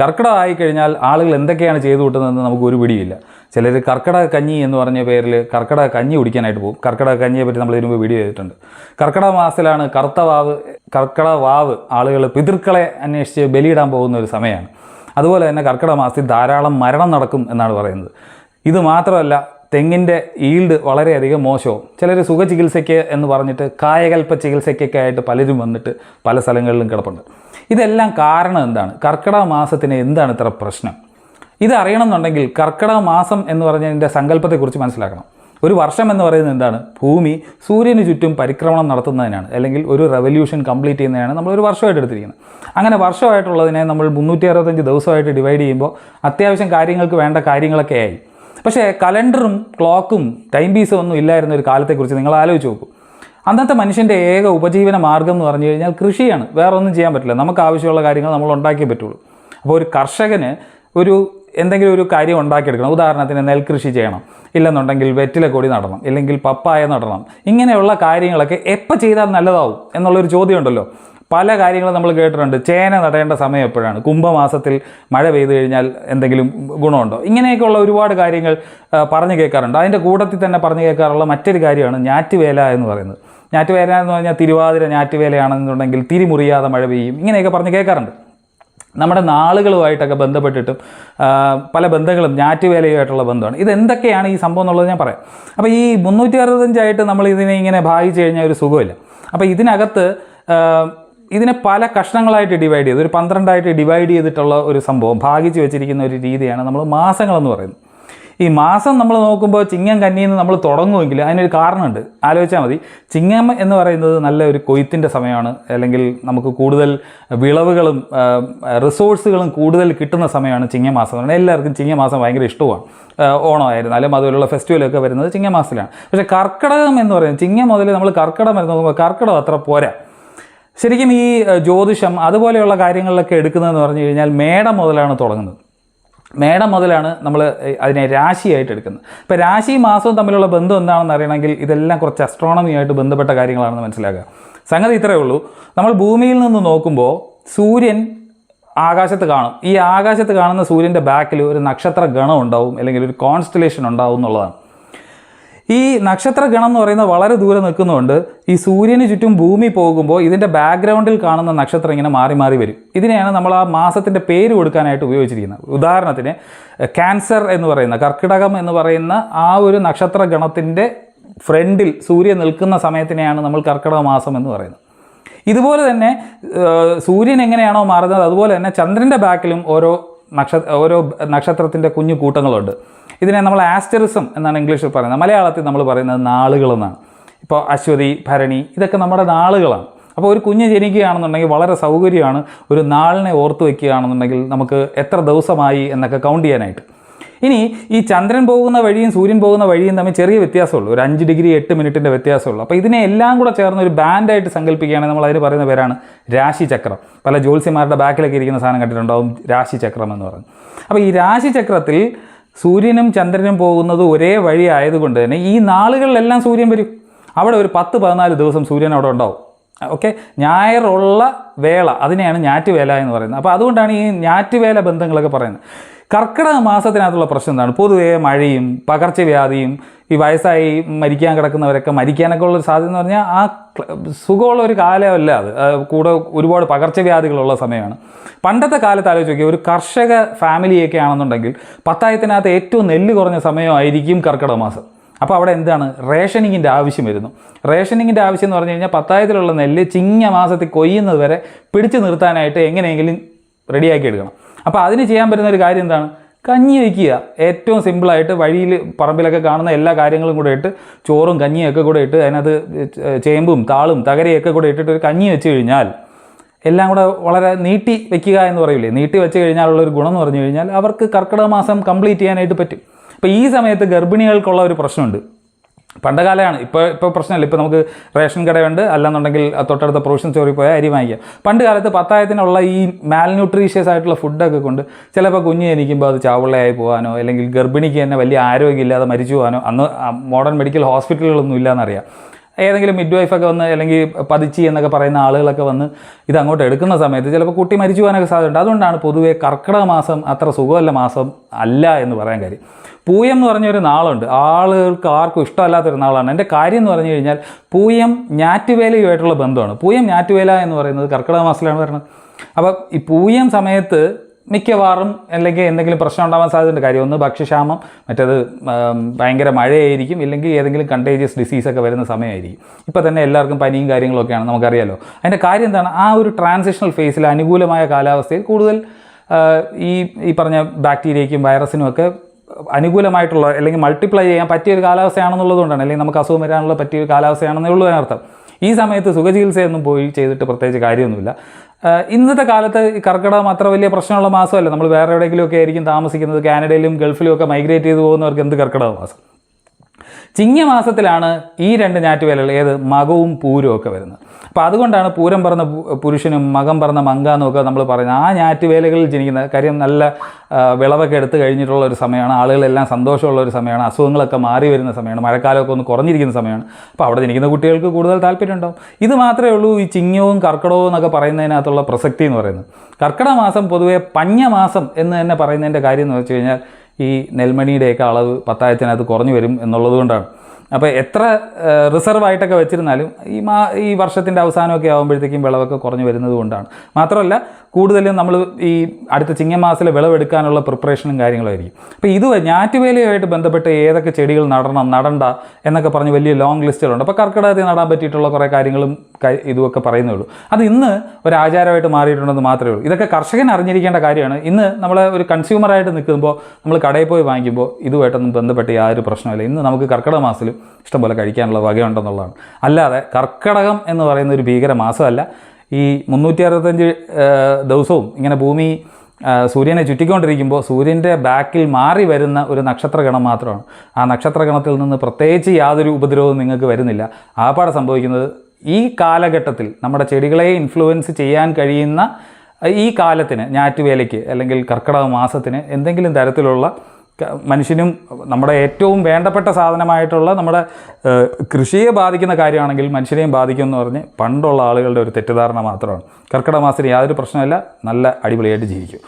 കർക്കിടകം ആയിക്കഴിഞ്ഞാൽ ആളുകൾ എന്തൊക്കെയാണ് ചെയ്തു കൂട്ടുന്നതെന്ന് നമുക്ക് ഒരു പിടിയില്ല ചിലർ കർക്കിടക കഞ്ഞി എന്ന് പറഞ്ഞ പേരിൽ കർക്കിടക കഞ്ഞി കുടിക്കാനായിട്ട് പോകും. കർക്കിടക കഞ്ഞിയെ പറ്റി നമ്മൾ ഇതിനു വീഡിയോ ചെയ്തിട്ടുണ്ട്. കർക്കിടക മാസത്തിലാണ് കറുത്ത വാവ് കർക്കിടക വാവ് ആളുകൾ പിതൃക്കളെ അന്വേഷിച്ച് ബലിയിടാൻ പോകുന്ന ഒരു സമയമാണ്. അതുപോലെ തന്നെ കർക്കിടക മാസത്തിൽ ധാരാളം മരണം നടക്കും എന്നാണ് പറയുന്നത്. ഇത് മാത്രമല്ല തെങ്ങിന്റെ ഈൽഡ് വളരെയധികം മോശവും. ചിലർ സുഖ ചികിത്സയ്ക്ക് എന്ന് പറഞ്ഞിട്ട് കായകൽപ്പ ചികിത്സയ്ക്കൊക്കെ ആയിട്ട് പലരും വന്നിട്ട് പല സ്ഥലങ്ങളിലും കിടപ്പുണ്ട്. ഇതെല്ലാം കാരണം എന്താണ്? കർക്കിടക മാസത്തിന് എന്താണ് ഇത്ര പ്രശ്നം? ഇത് അറിയണമെന്നുണ്ടെങ്കിൽ കർക്കിടക മാസം എന്ന് പറഞ്ഞതിന്റെ സങ്കല്പത്തെക്കുറിച്ച് മനസ്സിലാക്കണം. ഒരു വർഷം എന്ന് പറയുന്നത് എന്താണ്? ഭൂമി സൂര്യന് ചുറ്റും പരിക്രമണം നടത്തുന്നതിനാണ്. അല്ലെങ്കിൽ ഒരു റെവല്യൂഷൻ കംപ്ലീറ്റ് ചെയ്യുന്നതിനാണ് നമ്മൾ ഒരു വർഷമായിട്ട് എടുത്തിരിക്കുന്നത്. അങ്ങനെ വർഷമായിട്ടുള്ളതിനെ നമ്മൾ മുന്നൂറ്റി അറുപത്തഞ്ച് ദിവസമായിട്ട് ഡിവൈഡ് ചെയ്യുമ്പോൾ അത്യാവശ്യം കാര്യങ്ങൾക്ക് വേണ്ട കാര്യങ്ങളൊക്കെ ആയി. പക്ഷേ കലണ്ടറും ക്ലോക്കും ടൈം പീസും ഒന്നും ഇല്ലായിരുന്ന ഒരു കാലത്തെക്കുറിച്ച് നിങ്ങൾ ആലോചിച്ച് നോക്കൂ. അന്നത്തെ മനുഷ്യന്റെ ഏക ഉപജീവന മാർഗം എന്ന് പറഞ്ഞു കഴിഞ്ഞാൽ കൃഷിയാണ്. വേറെ ഒന്നും ചെയ്യാൻ പറ്റില്ല. നമുക്ക് ആവശ്യമുള്ള കാര്യങ്ങൾ നമ്മൾ ഉണ്ടാക്കിയേ പറ്റുള്ളൂ. അപ്പോൾ ഒരു കർഷകന് ഒരു എന്തെങ്കിലും ഒരു കാര്യം ഉണ്ടാക്കിയെടുക്കണം. ഉദാഹരണത്തിന് നെൽകൃഷി ചെയ്യണം. ഇല്ലെന്നുണ്ടെങ്കിൽ വെറ്റില കൊടി നടണം. ഇല്ലെങ്കിൽ പപ്പായ നടണം. ഇങ്ങനെയുള്ള കാര്യങ്ങളൊക്കെ എപ്പോൾ ചെയ്താൽ നല്ലതാവും എന്നുള്ളൊരു ചോദ്യമുണ്ടല്ലോ. പല കാര്യങ്ങളും നമ്മൾ കേട്ടിട്ടുണ്ട്. ചേന നടേണ്ട സമയം എപ്പോഴാണ്? കുംഭമാസത്തിൽ മഴ പെയ്തു കഴിഞ്ഞാൽ എന്തെങ്കിലും ഗുണമുണ്ടോ? ഇങ്ങനെയൊക്കെയുള്ള ഒരുപാട് കാര്യങ്ങൾ പറഞ്ഞു കേൾക്കാറുണ്ട്. അതിന്റെ കൂട്ടത്തിൽ തന്നെ പറഞ്ഞു കേൾക്കാറുള്ള മറ്റൊരു കാര്യമാണ് ഞാറ്റുവേല എന്ന് പറയുന്നത്. ഞാറ്റുവേല എന്ന് പറഞ്ഞാൽ തിരുവാതിര ഞാറ്റുവേലയാണെന്നുണ്ടെങ്കിൽ തിരിമുറിയാതെ മഴ പെയ്യും. ഇങ്ങനെയൊക്കെ പറഞ്ഞ് കേൾക്കാറുണ്ട്. നമ്മുടെ നാളുകളുമായിട്ടൊക്കെ ബന്ധപ്പെട്ടിട്ടും പല ബന്ധങ്ങളും ഞാറ്റുവേലയുമായിട്ടുള്ള ബന്ധമാണ്. ഇത് എന്തൊക്കെയാണ് ഈ സംഭവം എന്നുള്ളത് ഞാൻ പറയാം. അപ്പോൾ ഈ മുന്നൂറ്റി അറുപത്തഞ്ചായിട്ട് നമ്മൾ ഇതിനെ ഇങ്ങനെ ഭാഗിച്ചു കഴിഞ്ഞാൽ ഒരു സുഖമില്ല. അപ്പോൾ ഇതിനകത്ത് ഇതിനെ പല കഷ്ണങ്ങളായിട്ട് ഡിവൈഡ് ചെയ്ത്. ഒരു പന്ത്രണ്ടായിട്ട് ഡിവൈഡ് ചെയ്തിട്ടുള്ള ഒരു സംഭവം ഭാഗിച്ച് വെച്ചിരിക്കുന്ന ഒരു രീതിയാണ് നമ്മൾ മാസങ്ങളെന്ന് പറയുന്നത്. ഈ മാസം നമ്മൾ നോക്കുമ്പോൾ ചിങ്ങം കന്നിയിൽ നിന്ന് നമ്മൾ തുടങ്ങുമെങ്കിൽ അതിനൊരു കാരണമുണ്ട്. ആലോചിച്ചാൽ മതി. ചിങ്ങം എന്ന് പറയുന്നത് നല്ല ഒരു കൊയ്ത്തിന്റെ സമയമാണ്. അല്ലെങ്കിൽ നമുക്ക് കൂടുതൽ വിളവുകളും റിസോഴ്സുകളും കൂടുതൽ കിട്ടുന്ന സമയമാണ് ചിങ്ങമാസം എന്ന് പറഞ്ഞാൽ എല്ലാവർക്കും ചിങ്ങമാസം ഭയങ്കര ഇഷ്ടമാണ് ഓണമായിരുന്നാലും അതുപോലുള്ള ഫെസ്റ്റിവലൊക്കെ വരുന്നത് ചിങ്ങമാസത്തിലാണ് പക്ഷേ കർക്കിടകം എന്ന് പറയുന്നത് ചിങ്ങം മുതൽ നമ്മൾ കർക്കിടകം വരുന്ന നോക്കുമ്പോൾ കർക്കിടകം അത്ര പോരാ. ശരിക്കും ഈ ജ്യോതിഷം അതുപോലെയുള്ള കാര്യങ്ങളിലൊക്കെ എടുക്കുന്നതെന്ന് പറഞ്ഞു കഴിഞ്ഞാൽ മേടം മുതലാണ് തുടങ്ങുന്നത്. മേടം മുതലാണ് നമ്മൾ അതിനെ രാശിയായിട്ട് എടുക്കുന്നത്. ഇപ്പോൾ രാശി മാസവും തമ്മിലുള്ള ബന്ധം എന്താണെന്ന് അറിയണമെങ്കിൽ ഇതെല്ലാം കുറച്ച് അസ്ട്രോണമിയായിട്ട് ബന്ധപ്പെട്ട കാര്യങ്ങളാണെന്ന് മനസ്സിലാക്കുക. സംഗതി ഇത്രയേ ഉള്ളൂ. നമ്മൾ ഭൂമിയിൽ നിന്ന് നോക്കുമ്പോൾ സൂര്യൻ ആകാശത്ത് കാണും. ഈ ആകാശത്ത് കാണുന്ന സൂര്യന്റെ ബാക്കിൽ ഒരു നക്ഷത്ര ഗണം ഉണ്ടാവും അല്ലെങ്കിൽ ഒരു കോൺസ്റ്റലേഷൻ ഉണ്ടാവും എന്നുള്ളതാണ്. ഈ നക്ഷത്ര ഗണം എന്ന് പറയുന്നത് വളരെ ദൂരെ നിൽക്കുന്നതുകൊണ്ട് ഈ സൂര്യന് ചുറ്റും ഭൂമി പോകുമ്പോൾ ഇതിന്റെ ബാക്ക്ഗ്രൗണ്ടിൽ കാണുന്ന നക്ഷത്രം ഇങ്ങനെ മാറി മാറി വരും. ഇതിനെയാണ് നമ്മൾ ആ മാസത്തിന്റെ പേര് കൊടുക്കാനായിട്ട് ഉപയോഗിച്ചിരിക്കുന്നത്. ഉദാഹരണത്തിന് ക്യാൻസർ എന്ന് പറയുന്ന കർക്കിടകം എന്ന് പറയുന്ന ആ ഒരു നക്ഷത്ര ഗണത്തിന്റെ ഫ്രണ്ടിൽ സൂര്യൻ നിൽക്കുന്ന സമയത്തിനെയാണ് നമ്മൾ കർക്കിടക മാസം എന്ന് പറയുന്നത്. ഇതുപോലെ തന്നെ സൂര്യൻ എങ്ങനെയാണോ മാറുന്നത് അതുപോലെ തന്നെ ചന്ദ്രന്റെ ബാക്കിലും ഓരോ നക്ഷ ഓരോ നക്ഷത്രത്തിന്റെ കുഞ്ഞു കൂട്ടങ്ങളുണ്ട്. ഇതിനെ നമ്മൾ ആസ്റ്ററിസം എന്നാണ് ഇംഗ്ലീഷിൽ പറയുന്നത്. മലയാളത്തിൽ നമ്മൾ പറയുന്നത് നാളുകളെന്നാണ്. ഇപ്പോൾ അശ്വതി ഭരണി ഇതൊക്കെ നമ്മുടെ നാളുകളാണ്. അപ്പോൾ ഒരു കുഞ്ഞ് ജനിക്കുകയാണെന്നുണ്ടെങ്കിൽ വളരെ സൗകര്യമാണ്. ഒരു നാളിനെ ഓർത്ത് വയ്ക്കുകയാണെന്നുണ്ടെങ്കിൽ നമുക്ക് എത്ര ദിവസമായി എന്നൊക്കെ കൗണ്ട് ചെയ്യാനായിട്ട്. ഇനി ഈ ചന്ദ്രൻ പോകുന്ന വഴിയും സൂര്യൻ പോകുന്ന വഴിയും തമ്മിൽ ചെറിയ വ്യത്യാസമുള്ളൂ. ഒരു അഞ്ച് ഡിഗ്രി എട്ട് മിനിറ്റിന്റെ വ്യത്യാസമുള്ളൂ. അപ്പോൾ ഇതിനെ എല്ലാം കൂടെ ചേർന്ന് ഒരു ബാൻഡായിട്ട് സങ്കല്പിക്കുകയാണെങ്കിൽ നമ്മൾ അതിന് പറയുന്ന പേരാണ് രാശിചക്രം. പല ജ്യോത്സ്യന്മാരുടെ ബാക്കിലൊക്കെ ഇരിക്കുന്ന സാധനം കണ്ടിട്ടുണ്ടാവും രാശിചക്രം എന്ന് പറഞ്ഞു. അപ്പോൾ ഈ രാശിചക്രത്തിൽ സൂര്യനും ചന്ദ്രനും പോകുന്നത് ഒരേ വഴി ആയതുകൊണ്ട് തന്നെ ഈ നാളുകളിലെല്ലാം സൂര്യൻ വരും. അവിടെ ഒരു പത്ത് പതിനാല് ദിവസം സൂര്യൻ അവിടെ ഉണ്ടാവും. ഓക്കെ? ഞായറുള്ള വേള അതിനെയാണ് ഞാറ്റുവേല എന്ന് പറയുന്നത്. അപ്പോൾ അതുകൊണ്ടാണ് ഈ ഞാറ്റുവേല ബന്ധങ്ങളൊക്കെ പറയുന്നത്. കർക്കിടക മാസത്തിനകത്തുള്ള പ്രശ്നം എന്താണ്? പൊതുവേ മഴയും പകർച്ചവ്യാധിയും ഈ വയസ്സായി മരിക്കാൻ കിടക്കുന്നവരൊക്കെ മരിക്കാനൊക്കെ ഉള്ള സാധ്യത എന്ന് പറഞ്ഞാൽ ആ സുഖമുള്ള ഒരു കാലമല്ല അത്. കൂടെ ഒരുപാട് പകർച്ചവ്യാധികളുള്ള സമയമാണ്. പണ്ടത്തെ കാലത്ത് ആലോചിച്ച് നോക്കിയാൽ ഒരു കർഷക ഫാമിലിയൊക്കെ ആണെന്നുണ്ടെങ്കിൽ പത്തായത്തിനകത്ത് ഏറ്റവും നെല്ല് കുറഞ്ഞ സമയമായിരിക്കും കർക്കിടക മാസം. അപ്പോൾ അവിടെ എന്താണ്? റേഷനിങ്ങിന്റെ ആവശ്യം വരുന്നു. റേഷനിങ്ങിന്റെ ആവശ്യം എന്ന് പറഞ്ഞു കഴിഞ്ഞാൽ പത്തായത്തിലുള്ള നെല്ല് ചിങ്ങ മാസത്തിൽ കൊയ്യുന്നത് വരെ പിടിച്ചു നിർത്താനായിട്ട് എങ്ങനെയെങ്കിലും റെഡിയാക്കി എടുക്കണം അപ്പോൾ അതിന് ചെയ്യാൻ പറ്റുന്ന ഒരു കാര്യം എന്താണ്? കഞ്ഞി വയ്ക്കുക. ഏറ്റവും സിമ്പിളായിട്ട് വഴിയിൽ പറമ്പിലൊക്കെ കാണുന്ന എല്ലാ കാര്യങ്ങളും കൂടെ ഇട്ട് ചോറും കഞ്ഞിയൊക്കെ കൂടെ ഇട്ട് അതിനകത്ത് ചേമ്പും താളും തകരയൊക്കെ കൂടെ ഇട്ടിട്ട് ഒരു കഞ്ഞി വെച്ച് കഴിഞ്ഞാൽ എല്ലാം കൂടെ വളരെ നീട്ടി വെക്കുക എന്ന് പറയില്ലേ നീട്ടി വെച്ച് കഴിഞ്ഞാലുള്ള ഒരു ഗുണം എന്ന് പറഞ്ഞു കഴിഞ്ഞാൽ അവർക്ക് കർക്കിടക മാസം കംപ്ലീറ്റ് ചെയ്യാനായിട്ട് പറ്റും. അപ്പോൾ ഈ സമയത്ത് ഗർഭിണികൾക്കുള്ള ഒരു പ്രശ്നമുണ്ട്. പണ്ട് കാലമാണ് ഇപ്പോൾ ഇപ്പോൾ പ്രശ്നമില്ല. ഇപ്പോൾ നമുക്ക് റേഷൻ കടയുണ്ട്. അല്ലെന്നുണ്ടെങ്കിൽ തൊട്ടടുത്ത പ്രൊവിഷൻ സ്റ്റോറിൽ പോയാൽ അരി വാങ്ങിക്കാം. പണ്ട് കാലത്ത് പത്തായത്തിനുള്ള ഈ മാൽന്യൂട്രീഷ്യസ് ആയിട്ടുള്ള ഫുഡൊക്കെ കൊണ്ട് ചിലപ്പോൾ കുഞ്ഞ് ജനിക്കുമ്പോൾ അത് ചാവുള്ളയായി പോകാനോ അല്ലെങ്കിൽ ഗർഭിണിക്ക് തന്നെ വലിയ ആരോഗ്യമില്ലാതെ മരിച്ചു പോകാനോ അന്ന് മോഡേൺ മെഡിക്കൽ ഹോസ്പിറ്റലുകളൊന്നും ഇല്ലയെന്നറിയാം ഏതെങ്കിലും മിഡ് വൈഫൊക്കെ വന്ന് അല്ലെങ്കിൽ പതിച്ചി എന്നൊക്കെ പറയുന്ന ആളുകളൊക്കെ വന്ന് ഇത് അങ്ങോട്ട് എടുക്കുന്ന സമയത്ത് ചിലപ്പോൾ കുട്ടി മരിച്ചു പോകാനൊക്കെ സാധ്യതയുണ്ട്. അതുകൊണ്ടാണ് പൊതുവേ കർക്കിടക മാസം അത്ര സുഖമല്ല മാസം അല്ല എന്ന് പറയാൻ കാര്യം. പൂയം എന്ന് പറഞ്ഞൊരു നാളുണ്ട്. ആളുകൾക്ക് ആർക്കും ഇഷ്ടമല്ലാത്തൊരു നാളാണ്. എന്റെ കാര്യം എന്ന് പറഞ്ഞു കഴിഞ്ഞാൽ പൂയം ഞാറ്റുവേലയുമായിട്ടുള്ള ബന്ധമാണ്. പൂയം ഞാറ്റുവേല എന്ന് പറയുന്നത് കർക്കിടക മാസത്തിലാണ് പറയുന്നത് അപ്പം ഈ പൂയം സമയത്ത് മിക്കവാറും അല്ലെങ്കിൽ എന്തെങ്കിലും പ്രശ്നം ഉണ്ടാവാൻ സാധ്യതയുണ്ട്. കാര്യം ഒന്ന് ഭക്ഷ്യക്ഷാമം മറ്റേത് ഭയങ്കര മഴയായിരിക്കും. ഇല്ലെങ്കിൽ ഏതെങ്കിലും കണ്ടേജിയസ് ഡിസീസൊക്കെ വരുന്ന സമയമായിരിക്കും. ഇപ്പോൾ തന്നെ എല്ലാവർക്കും പനിയും കാര്യങ്ങളൊക്കെയാണ് നമുക്കറിയാലോ. അതിന്റെ കാര്യം എന്താണ്? ആ ഒരു ട്രാൻസിഷണൽ ഫേസിൽ അനുകൂലമായ കാലാവസ്ഥയിൽ കൂടുതൽ ഈ ഈ പറഞ്ഞ ബാക്ടീരിയയ്ക്കും വൈറസിനും ഒക്കെ അനുകൂലമായിട്ടുള്ള അല്ലെങ്കിൽ മൾട്ടിപ്ലൈ ചെയ്യാൻ പറ്റിയ ഒരു കാലാവസ്ഥയാണെന്നുള്ളതുകൊണ്ടാണ് അല്ലെങ്കിൽ നമുക്ക് അസുഖം വരാനുള്ള പറ്റിയ ഒരു കാലാവസ്ഥയാണെന്നേ ഉള്ളൂ അതിനർത്ഥം. ഈ സമയത്ത് സുഖചികിത്സയൊന്നും പോയി ചെയ്തിട്ട് പ്രത്യേകിച്ച് കാര്യമൊന്നുമില്ല. ഇന്നത്തെ കാലത്ത് കർക്കിടകം അത്ര വലിയ പ്രശ്നമുള്ള മാസമല്ല. നമ്മൾ വേറെ എവിടെയെങ്കിലുമൊക്കെ ആയിരിക്കും താമസിക്കുന്നത്. കാനഡയിലും ഗൾഫിലും ഒക്കെ മൈഗ്രേറ്റ് ചെയ്തു പോകുന്നവർക്ക് എന്ത് കർക്കിടക മാസം? ചിങ്ങമാസത്തിലാണ് ഈ രണ്ട് ഞാറ്റുവേലകൾ ഏത്? മകവും പൂരവും ഒക്കെ വരുന്നത്. അപ്പോൾ അതുകൊണ്ടാണ് പൂരം പറഞ്ഞ പുരുഷനും മകം പറഞ്ഞ മങ്ക എന്നൊക്കെ നമ്മൾ പറയുന്നത്. ആ ഞാറ്റുവേലകളിൽ ജനിക്കുന്ന കാര്യം നല്ല വിളവൊക്കെ എടുത്ത് കഴിഞ്ഞിട്ടുള്ള ഒരു സമയമാണ്. ആളുകളെല്ലാം സന്തോഷമുള്ള ഒരു സമയമാണ്. അസുഖങ്ങളൊക്കെ മാറി വരുന്ന സമയമാണ്. മഴക്കാലമൊക്കെ ഒന്ന് കുറഞ്ഞിരിക്കുന്ന സമയമാണ്. അപ്പോൾ അവിടെ ജനിക്കുന്ന കുട്ടികൾക്ക് കൂടുതൽ താല്പര്യം ഉണ്ടാവും. ഇത് മാത്രമേ ഉള്ളൂ ഈ ചിങ്ങവും കർക്കിടവും എന്നൊക്കെ പറയുന്നതിനകത്തുള്ള പ്രസക്തി എന്ന് പറയുന്നത്. കർക്കിടക മാസം പൊതുവെ പഞ്ഞമാസം എന്ന് തന്നെ പറയുന്നതിന്റെ കാര്യം എന്ന് വെച്ച് കഴിഞ്ഞാൽ ഈ നെൽമണിയുടെയൊക്കെ അളവ് പത്തായത്തിനകത്ത് കുറഞ്ഞു വരും എന്നുള്ളത് കൊണ്ടാണ്. അപ്പോൾ എത്ര റിസർവ് ആയിട്ടൊക്കെ വെച്ചിരുന്നാലും ഈ മാ ഈ വർഷത്തിന്റെ അവസാനമൊക്കെ ആകുമ്പോഴത്തേക്കും വിളവൊക്കെ കുറഞ്ഞു വരുന്നത് കൊണ്ടാണ്. മാത്രമല്ല കൂടുതലും നമ്മൾ ഈ അടുത്ത ചിങ്ങമാസത്തിലെ വിളവെടുക്കാനുള്ള പ്രിപ്പറേഷനും കാര്യങ്ങളായിരിക്കും അപ്പോൾ ഇത് ഞാറ്റുവേലയുമായിട്ട് ബന്ധപ്പെട്ട് ഏതൊക്കെ ചെടികൾ നടണം നടണ്ട എന്നൊക്കെ പറഞ്ഞ് വലിയ ലോങ് ലിസ്റ്റുകളുണ്ട് അപ്പോൾ കർക്കിടകത്തിൽ നടാൻ പറ്റിയിട്ടുള്ള കുറേ കാര്യങ്ങളും ഇതുമൊക്കെ പറയുന്നേ ഉള്ളൂ അത് ഇന്ന് ഒരു ആചാരമായിട്ട് മാറിയിട്ടുണ്ടെന്ന് മാത്രമേ ഉള്ളൂ. ഇതൊക്കെ കർഷകൻ അറിഞ്ഞിരിക്കേണ്ട കാര്യമാണ്. ഇന്ന് നമ്മൾ ഒരു കൺസ്യൂമറായിട്ട് നിൽക്കുമ്പോൾ നമ്മൾ കടയിൽ പോയി വാങ്ങിക്കുമ്പോൾ ഇതുമായിട്ടൊന്നും ബന്ധപ്പെട്ട് യാതൊരു പ്രശ്നമില്ല ഇന്ന് നമുക്ക് കർക്കിടക മാസത്തിലും ഇഷ്ടംപോലെ കഴിക്കാനുള്ള വകയുണ്ടെന്നുള്ളതാണ്. അല്ലാതെ കർക്കിടകം എന്ന് പറയുന്ന ഒരു ഭീകര മാസമല്ല. ഈ മുന്നൂറ്റി അറുപത്തഞ്ച് ദിവസവും ഇങ്ങനെ ഭൂമി സൂര്യനെ ചുറ്റിക്കൊണ്ടിരിക്കുമ്പോൾ സൂര്യന്റെ ബാക്കിൽ മാറി വരുന്ന ഒരു നക്ഷത്രഗണം മാത്രമാണ്. ആ നക്ഷത്രഗണത്തിൽ നിന്ന് പ്രത്യേകിച്ച് യാതൊരു ഉപദ്രവവും നിങ്ങൾക്ക് വരുന്നില്ല. ആപ്പാടെ സംഭവിക്കുന്നത് ഈ കാലഘട്ടത്തിൽ നമ്മുടെ ചെടികളെ ഇൻഫ്ലുവൻസ് ചെയ്യാൻ കഴിയുന്ന ഈ കാലത്തിന് ഞാറ്റുവേലയ്ക്ക് അല്ലെങ്കിൽ കർക്കിടക മാസത്തിന് എന്തെങ്കിലും തരത്തിലുള്ള മനുഷ്യനും നമ്മുടെ ഏറ്റവും വേണ്ടപ്പെട്ട സാധനമായിട്ടുള്ള നമ്മുടെ കൃഷിയെ ബാധിക്കുന്ന കാര്യമാണെങ്കിൽ മനുഷ്യനെയും ബാധിക്കുമെന്ന് പറഞ്ഞ് പണ്ടുള്ള ആളുകളുടെ ഒരു തെറ്റിദ്ധാരണ മാത്രമാണ്. കർക്കിടക മാസത്തിന് യാതൊരു പ്രശ്നമില്ല നല്ല അടിപൊളിയായിട്ട് ജീവിക്കും.